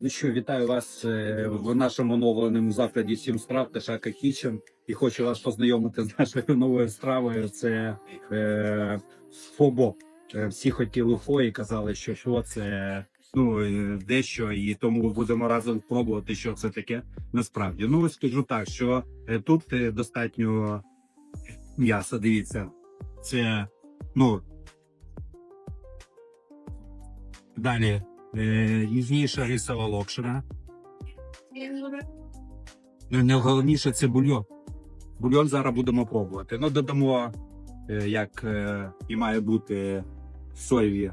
Ну що, вітаю вас е, в нашому оновленому закладі сім страв та Шака Кічен. І хочу вас познайомити з нашою новою стравою. Це е, фобо. Е, Всі хотіли фо і казали, що фо це ну е, дещо, і тому будемо разом пробувати, що це таке насправді. Ну скажу так, що тут достатньо м'яса. Дивіться, це ну далі. Е, ніжніша рисова локшина. Ну, найголовніше це бульйон. Бульйон зараз будемо пробувати. Ну, додамо, е, як е, і має бути соєві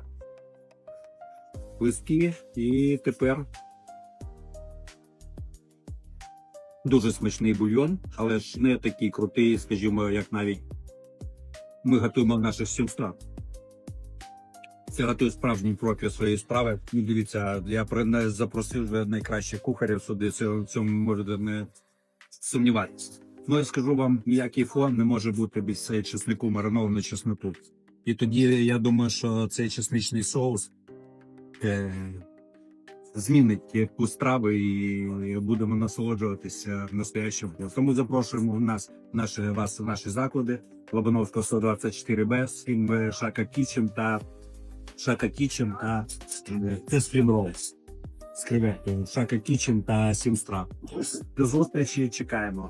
листки. І тепер дуже смачний бульйон, але ж не такий крутий, скажімо, як навіть ми готуємо в наших сім страв. Це готує справжній профі своєї справи. Ну, дивіться, я запросив найкращих кухарів сюди. Це в цьому можете не сумніватися. Ну я скажу вам, ніякий фон не може бути без чеснику, маринованого чеснику. І тоді я думаю, що цей чесничний соус е, змінить яку страви і будемо насолоджуватися настоящим. Тому запрошуємо в нас наші вас наші заклади. Лобановського 124 Б, Шака Кічен та Шака Кічен та Теспін Ролс. З креветкою. Шака Кічен та Сімстра. До зустрічі чекаємо.